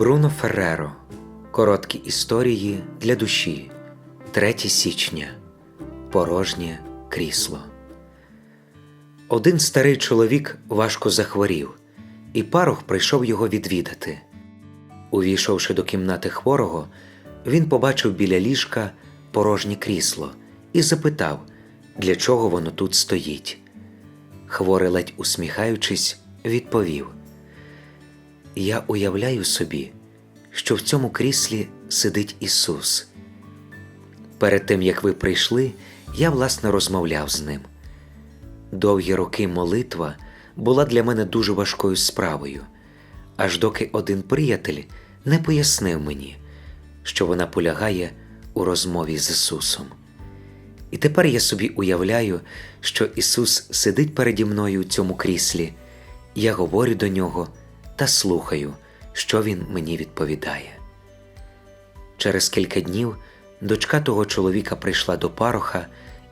Бруно Ферреро. Короткі історії для душі. 3 січня. Порожнє крісло. Один старий чоловік важко захворів, і парох прийшов його відвідати. Увійшовши до кімнати хворого, він побачив біля ліжка порожнє крісло і запитав, для чого воно тут стоїть. Хворий, ледь усміхаючись, відповів: Я уявляю собі, що в цьому кріслі сидить Ісус. Перед тим як ви прийшли, я власне розмовляв з ним. Довгі роки молитва була для мене дуже важкою справою, аж доки один приятель не пояснив мені, що вона полягає у розмові з Ісусом. І тепер я собі уявляю, що Ісус сидить переді мною у цьому кріслі, я говорю до нього та слухаю, що Він мені відповідає. Через кілька днів дочка того чоловіка прийшла до пароха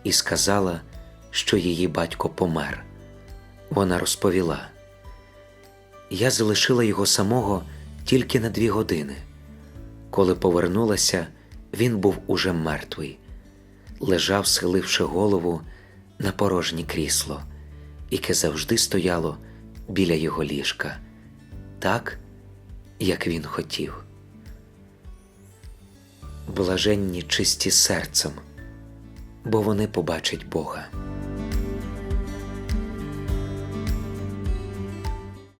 і сказала, що її батько помер. Вона розповіла: Я залишила його самого тільки на дві години. Коли повернулася, він був уже мертвий, лежав, схиливши голову на порожнє крісло, яке завжди стояло біля його ліжка, так, як він хотів. Блаженні чисті серцем, бо вони побачать Бога.